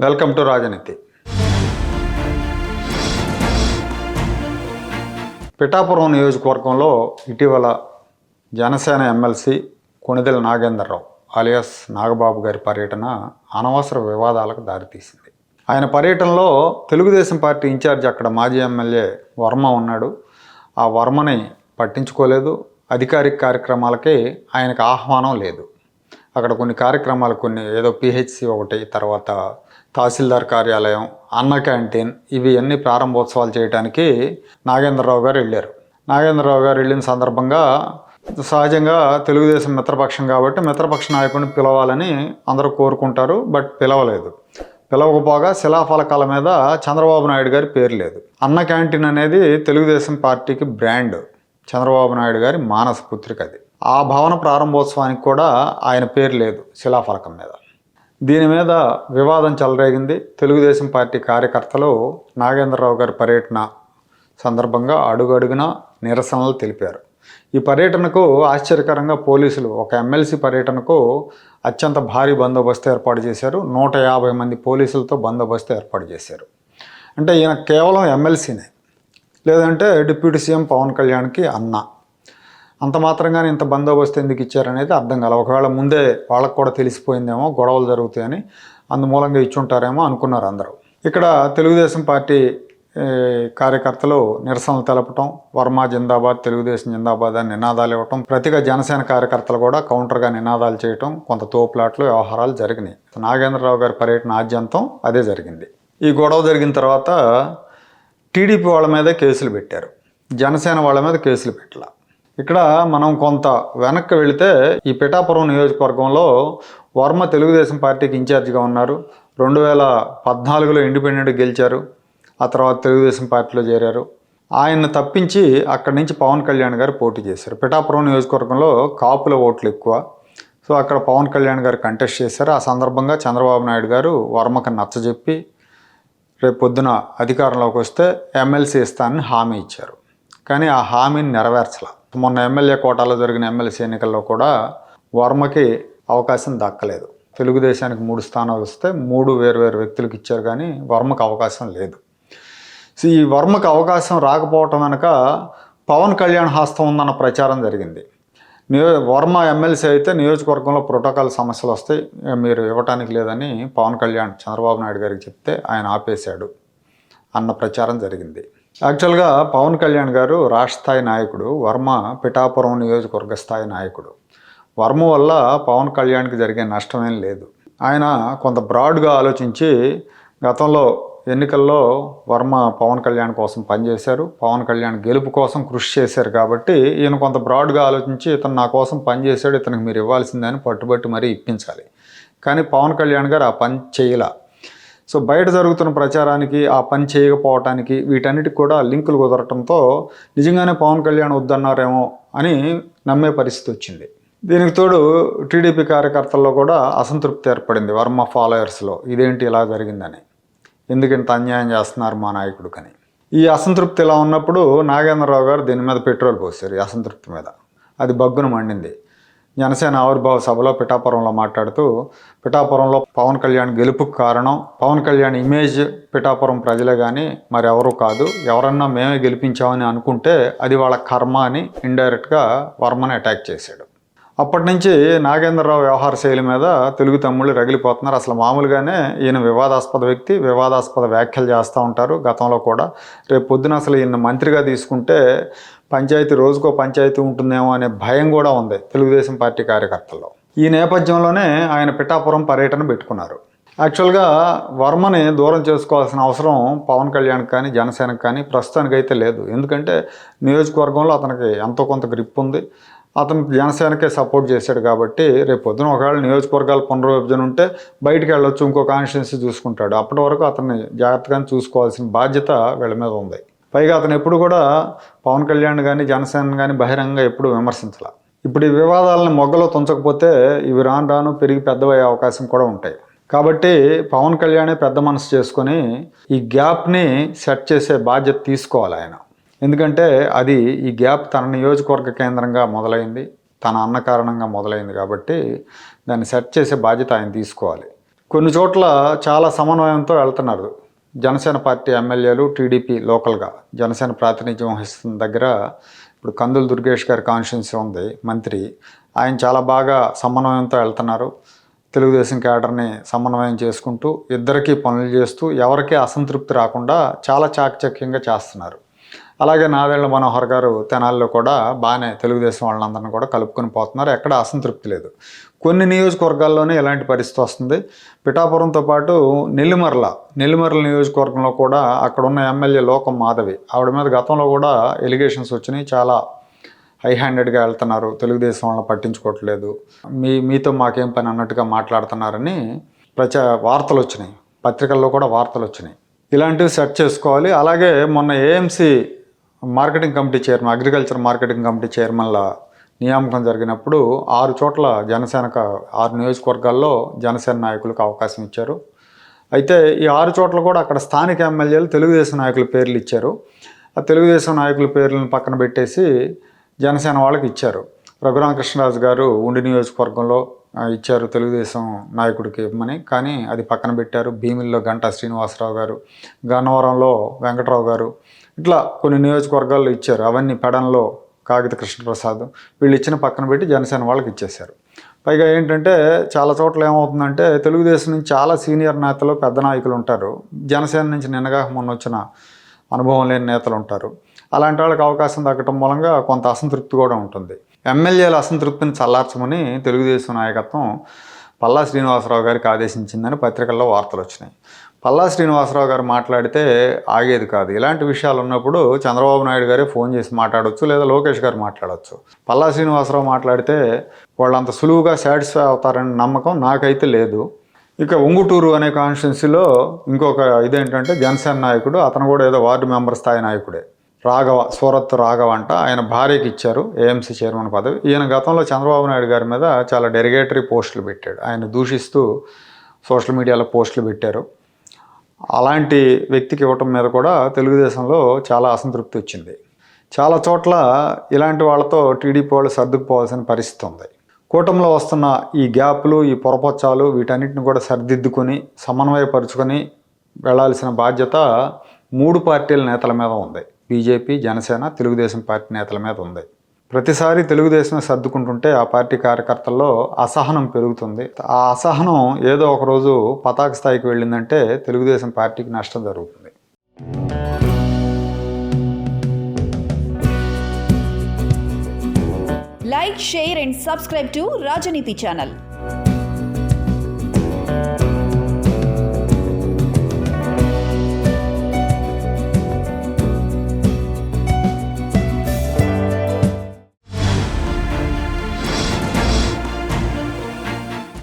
Welcome to రాజనీతి. పిఠాపురం నియోజకవర్గంలో ఇటీవల జనసేన ఎమ్మెల్సీ కొణిదెల నాగేంద్రరావు అలియాస్ నాగబాబు గారి పర్యటన అనవసర వివాదాలకు దారితీసింది. ఆయన పర్యటనలో తెలుగుదేశం పార్టీ ఇన్ఛార్జ్ అక్కడ మాజీ ఎమ్మెల్యే వర్మ ఉన్నాడు. ఆ వర్మని పట్టించుకోలేదు. అధికారిక కార్యక్రమాలకి ఆయనకు ఆహ్వానం లేదు. అక్కడ కొన్ని కార్యక్రమాలు కొన్ని ఏదో పిహెచ్సి ఒకటి తర్వాత తహసీల్దార్ కార్యాలయం అన్న క్యాంటీన్ ఇవి అన్ని ప్రారంభోత్సవాలు చేయడానికి నాగేంద్రరావు గారు వెళ్ళారు. నాగేంద్రరావు గారు వెళ్ళిన సందర్భంగా సహజంగా తెలుగుదేశం మిత్రపక్షం కాబట్టి మిత్రపక్ష నాయకుడిని పిలవాలని అందరూ కోరుకుంటారు బట్ పిలవలేదు. పిలవకపోగా శిలాఫలకాల మీద చంద్రబాబు నాయుడు గారి పేరు లేదు. అన్న క్యాంటీన్ అనేది తెలుగుదేశం పార్టీకి బ్రాండ్ చంద్రబాబు నాయుడు గారి మానస పుత్రిక అది ఆ భవన ప్రారంభోత్సవానికి కూడా ఆయన పేరు లేదు శిలాఫలకం మీద. దీని మీద వివాదం చెలరేగింది. తెలుగుదేశం పార్టీ కార్యకర్తలు నాగేంద్రరావు గారి పర్యటన సందర్భంగా అడుగడుగున నిరసనలు తెలిపారు. ఈ పర్యటనకు ఆశ్చర్యకరంగా పోలీసులు ఒక ఎమ్మెల్సీ పర్యటనకు అత్యంత భారీ బందోబస్తు ఏర్పాటు చేశారు. నూట యాభై మంది పోలీసులతో బందోబస్తు ఏర్పాటు చేశారు. అంటే ఈయన కేవలం ఎమ్మెల్సీనే. లేదంటే డిప్యూటీ సీఎం పవన్ కళ్యాణ్కి అన్న. అంత మాత్రంగానే ఇంత బందోబస్తు ఎందుకు ఇచ్చారనేది అర్థం కాల. ఒకవేళ ముందే వాళ్ళకు కూడా తెలిసిపోయిందేమో గొడవలు జరుగుతాయని అందుమూలంగా ఇచ్చుంటారేమో అనుకున్నారు అందరూ. ఇక్కడ తెలుగుదేశం పార్టీ కార్యకర్తలు నిరసనలు తెలపటం వర్మ జిందాబాద్ తెలుగుదేశం జిందాబాద్ అని నినాదాలు ఇవ్వటం ప్రతిగా జనసేన కార్యకర్తలు కూడా కౌంటర్గా నినాదాలు చేయటం కొంత తోపులాట్లు వ్యవహారాలు జరిగినాయి. నాగేంద్రరావు గారి పర్యటన ఆద్యంతం అదే జరిగింది. ఈ గొడవ జరిగిన తర్వాత టీడీపీ వాళ్ళ మీదే కేసులు పెట్టారు. జనసేన వాళ్ళ మీద కేసులు పెట్టాల. ఇక్కడ మనం కొంత వెనక్కి వెళితే ఈ పిఠాపురం నియోజకవర్గంలో వర్మ తెలుగుదేశం పార్టీకి ఇన్ఛార్జిగా ఉన్నారు. రెండు వేల పద్నాలుగులో ఇండిపెండెంట్ గెలిచారు. ఆ తర్వాత తెలుగుదేశం పార్టీలో చేరారు. ఆయన్ని తప్పించి అక్కడి నుంచి పవన్ కళ్యాణ్ గారు పోటీ చేశారు. పిఠాపురం నియోజకవర్గంలో కాపుల ఓట్లు ఎక్కువ. సో అక్కడ పవన్ కళ్యాణ్ గారు కంటెస్ట్ చేశారు. ఆ సందర్భంగా చంద్రబాబు నాయుడు గారు వర్మకు నచ్చజెప్పి రేపు పొద్దున అధికారంలోకి వస్తే ఎమ్మెల్సీ ఇస్తానని హామీ ఇచ్చారు. కానీ ఆ హామీని నెరవేర్చలా. మొన్న ఎమ్మెల్యే కోటాలో జరిగిన ఎమ్మెల్సీ ఎన్నికల్లో కూడా వర్మకి అవకాశం దక్కలేదు. తెలుగుదేశానికి మూడు స్థానాలు వస్తే మూడు వేరు వేరు వ్యక్తులకు ఇచ్చారు కానీ వర్మకు అవకాశం లేదు. సో ఈ వర్మకు అవకాశం రాకపోవటం వెనక పవన్ కళ్యాణ్ హస్తం ఉందన్న ప్రచారం జరిగింది. నియో వర్మ ఎమ్మెల్సీ అయితే నియోజకవర్గంలో ప్రోటోకాల్ సమస్యలు వస్తాయి మీరు ఇవ్వటానికి లేదని పవన్ కళ్యాణ్ చంద్రబాబు నాయుడు గారికి చెప్తే ఆయన ఆపేశాడు అన్న ప్రచారం జరిగింది. యాక్చువల్గా పవన్ కళ్యాణ్ గారు రాష్ట్ర స్థాయి నాయకుడు వర్మ పిఠాపురం నియోజకవర్గ స్థాయి నాయకుడు. వర్మ వల్ల పవన్ కళ్యాణ్కి జరిగే నష్టమేం లేదు. ఆయన కొంత బ్రాడ్గా ఆలోచించి గతంలో ఎన్నికల్లో వర్మ పవన్ కళ్యాణ్ కోసం పనిచేశారు. పవన్ కళ్యాణ్ గెలుపు కోసం కృషి చేశారు కాబట్టి ఈయన కొంత బ్రాడ్గా ఆలోచించి ఇతను నా కోసం పనిచేశాడు ఇతనికి మీరు ఇవ్వాల్సిందని పట్టుబట్టి మరీ ఇప్పించాలి. కానీ పవన్ కళ్యాణ్ గారు ఆ పని చేయలే. సో బయట జరుగుతున్న ప్రచారానికి ఆ పని చేయకపోవటానికి వీటన్నిటికి కూడా లింకులు కుదరటంతో నిజంగానే పవన్ కళ్యాణ్ వద్దన్నారేమో అని నమ్మే పరిస్థితి వచ్చింది. దీనికి తోడు టీడీపీ కార్యకర్తల్లో కూడా అసంతృప్తి ఏర్పడింది వర్మ ఫాలోయర్స్లో. ఇదేంటి ఇలా జరిగిందని? ఎందుకు ఇంత అన్యాయం చేస్తున్నారు మా నాయకుడు కని. ఈ అసంతృప్తి ఇలా ఉన్నప్పుడు నాగేంద్రరావు గారు దీని మీద పెట్రోల్ పోసారు ఈ అసంతృప్తి మీద. అది బగ్గున మండింది. జనసేన ఆవిర్భావ సభలో పిఠాపురంలో మాట్లాడుతూ పిఠాపురంలో పవన్ కళ్యాణ్ గెలుపుకు కారణం పవన్ కళ్యాణ్ ఇమేజ్ పిఠాపురం ప్రజలే కానీ మరెవరూ కాదు ఎవరన్నా మేమే గెలిపించామని అనుకుంటే అది వాళ్ళ కర్మ అని ఇండైరెక్ట్గా వర్మని అటాక్ చేశాడు. అప్పటి నుంచి నాగేంద్రరావు వ్యవహార శైలి మీద తెలుగు తమ్ముళ్ళు రగిలిపోతున్నారు. అసలు మామూలుగానే ఈయన వివాదాస్పద వ్యక్తి వివాదాస్పద వ్యాఖ్యలు చేస్తూ ఉంటారు గతంలో కూడా. రేపు పొద్దున అసలు ఈయన మంత్రిగా తీసుకుంటే పంచాయతీ రోజుకో పంచాయతీ ఉంటుందేమో అనే భయం కూడా ఉంది తెలుగుదేశం పార్టీ కార్యకర్తల్లో. ఈ నేపథ్యంలోనే ఆయన పిఠాపురం పర్యటన పెట్టుకున్నారు. యాక్చువల్గా వర్మని దూరం చేసుకోవాల్సిన అవసరం పవన్ కళ్యాణ్ కానీ జనసేనకు కానీ ప్రస్తుతానికైతే లేదు. ఎందుకంటే నియోజకవర్గంలో అతనికి ఎంతో కొంత గ్రిప్ ఉంది. అతను జనసేనకే సపోర్ట్ చేశాడు కాబట్టి రేపు పొద్దున ఒకవేళ నియోజకవర్గాలు పునర్విభజన ఉంటే బయటికి వెళ్ళొచ్చు ఇంకో కాన్స్టిట్యున్సీ చూసుకుంటాడు. అప్పటి వరకు అతన్ని జాగ్రత్తగా చూసుకోవాల్సిన బాధ్యత వీళ్ళ మీద ఉంది. పైగా అతను ఎప్పుడు కూడా పవన్ కళ్యాణ్ కానీ జనసేన కానీ బహిరంగంగా ఎప్పుడు విమర్శించాల. ఇప్పుడు ఈ వివాదాలను మొగ్గలో తుంచకపోతే ఇవి రాను రాను పెరిగి పెద్దవయ్యే అవకాశం కూడా ఉంటాయి. కాబట్టి పవన్ కళ్యాణే పెద్ద మనసు చేసుకొని ఈ గ్యాప్ని సెట్ చేసే బాధ్యత తీసుకోవాలి ఆయన. ఎందుకంటే అది ఈ గ్యాప్ తన నియోజకవర్గ కేంద్రంగా మొదలైంది తన అన్న కారణంగా మొదలైంది కాబట్టి దాన్ని సెట్ చేసే బాధ్యత ఆయన తీసుకోవాలి. కొన్ని చోట్ల చాలా సమన్వయంతో వెళ్తున్నారు. జనసేన పార్టీ ఎమ్మెల్యేలు టీడీపీ లోకల్గా. జనసేన ప్రాతినిధ్యం వహిస్తున్న దగ్గర ఇప్పుడు కందుల దుర్గేష్ గారి కాన్స్టిట్యున్సీ ఉంది మంత్రి. ఆయన చాలా బాగా సమన్వయంతో వెళ్తున్నారు. తెలుగుదేశం క్యాడర్ని సమన్వయం చేసుకుంటూ ఇద్దరికీ పనులు చేస్తూ ఎవరికీ అసంతృప్తి రాకుండా చాలా చాకచక్యంగా చేస్తున్నారు. అలాగే నాదెళ్ళ మనోహర్ గారు తెనాల్లో కూడా బాగానే తెలుగుదేశం వాళ్ళందరినీ కూడా కలుపుకొని పోతున్నారు. ఎక్కడ అసంతృప్తి లేదు. కొన్ని నియోజకవర్గాల్లోనే ఇలాంటి పరిస్థితి వస్తుంది. పిఠాపురంతో పాటు నెల్లిమర్ల నెల్లిమర్ల నియోజకవర్గంలో కూడా అక్కడ ఉన్న ఎమ్మెల్యే లోకం మాధవి ఆవిడ మీద గతంలో కూడా ఎలిగేషన్స్ వచ్చినాయి. చాలా హై హ్యాండెడ్గా వెళ్తున్నారు. తెలుగుదేశం వాళ్ళని పట్టించుకోవట్లేదు. మీ మీతో మాకేం పని అన్నట్టుగా మాట్లాడుతున్నారని ప్రచా వార్తలు వచ్చినాయి. పత్రికల్లో కూడా వార్తలు వచ్చినాయి. ఇలాంటివి సెట్ చేసుకోవాలి. అలాగే మొన్న AMC marketing committee chairman agriculture marketing committee చైర్మన్ల నియామకం జరిగినప్పుడు ఆరు చోట్ల జనసేనకు ఆరు నియోజకవర్గాల్లో జనసేన నాయకులకు అవకాశం ఇచ్చారు. అయితే ఈ ఆరు చోట్ల కూడా అక్కడ స్థానిక ఎమ్మెల్యేలు తెలుగుదేశం నాయకుల పేర్లు ఇచ్చారు. ఆ తెలుగుదేశం నాయకుల పేర్లను పక్కన పెట్టేసి జనసేన వాళ్ళకి ఇచ్చారు. రఘురామకృష్ణరాజు గారు ఉండి నియోజకవర్గంలో ఇచ్చారు తెలుగుదేశం నాయకుడికి ఇవ్వమని. కానీ అది పక్కన పెట్టారు భీమిల్లో గంటా శ్రీనివాసరావు గారు గన్నవరంలో వెంకట్రావు గారు ఇట్లా కొన్ని నియోజకవర్గాల్లో ఇచ్చారు. అవన్నీ పెడంలో కాగిత కృష్ణప్రసాద్ వీళ్ళు ఇచ్చిన పక్కన పెట్టి జనసేన వాళ్ళకి ఇచ్చేశారు. పైగా ఏంటంటే చాలా చోట్ల ఏమవుతుందంటే తెలుగుదేశం నుంచి చాలా సీనియర్ నేతలు పెద్ద నాయకులు ఉంటారు. జనసేన నుంచి నిన్నగా మొన్న వచ్చిన అనుభవం లేని నేతలు ఉంటారు. అలాంటి వాళ్ళకి అవకాశం దక్కడం మూలంగా కొంత అసంతృప్తి కూడా ఉంటుంది. ఎమ్మెల్యేల అసంతృప్తిని చల్లార్చమని తెలుగుదేశం నాయకత్వం పల్లా శ్రీనివాసరావు గారికి ఆదేశించిందని పత్రికల్లో వార్తలు వచ్చినాయి. పల్లా శ్రీనివాసరావు గారు మాట్లాడితే ఆగేది కాదు. ఇలాంటి విషయాలు ఉన్నప్పుడు చంద్రబాబు నాయుడు గారే ఫోన్ చేసి మాట్లాడవచ్చు లేదా లోకేష్ గారు మాట్లాడవచ్చు పల్లా శ్రీనివాసరావు మాట్లాడితే వాళ్ళంత సులువుగా సాటిస్ఫై అవుతారనే నమ్మకం నాకైతే లేదు. ఇక ఉంగుటూరు అనే కాన్స్టిట్యున్సీలో ఇంకొక ఇదేంటంటే జనసేన నాయకుడు అతను కూడా ఏదో వార్డు మెంబర్ స్థాయి నాయకుడే. రాఘవ సూరత్ రాఘవ అంట ఆయన భార్యకి ఇచ్చారు ఏఎంసీ చైర్మన్ పదవి. ఈయన గతంలో చంద్రబాబు నాయుడు గారి మీద చాలా డెరిగేటరీ పోస్టులు పెట్టాడు. ఆయన దూషిస్తూ సోషల్ మీడియాలో పోస్టులు పెట్టారు. అలాంటి వ్యక్తికి ఇవ్వటం మీద కూడా తెలుగుదేశంలో చాలా అసంతృప్తి వచ్చింది. చాలా చోట్ల ఇలాంటి వాళ్ళతో టీడీపీ వాళ్ళు సర్దుకుపోవాల్సిన పరిస్థితి ఉంది. కూటమిలో వస్తున్న ఈ గ్యాప్లు ఈ పొరపచ్చాలు వీటన్నిటిని కూడా సరిదిద్దుకొని సమన్వయపరుచుకొని వెళ్ళాల్సిన బాధ్యత మూడు పార్టీల నేతల మీద ఉంది. బీజేపీ జనసేన తెలుగుదేశం పార్టీ నేతల మీద ఉంది. ప్రతిసారి తెలుగుదేశం సర్దుకుంటుంటే ఆ పార్టీ కార్యకర్తల్లో అసహనం పెరుగుతుంది. ఆ అసహనం ఏదో ఒకరోజు పతాక స్థాయికి వెళ్ళిందంటే తెలుగుదేశం పార్టీకి నష్టం జరుగుతుంది. Like share and subscribe to Rajaneeti channel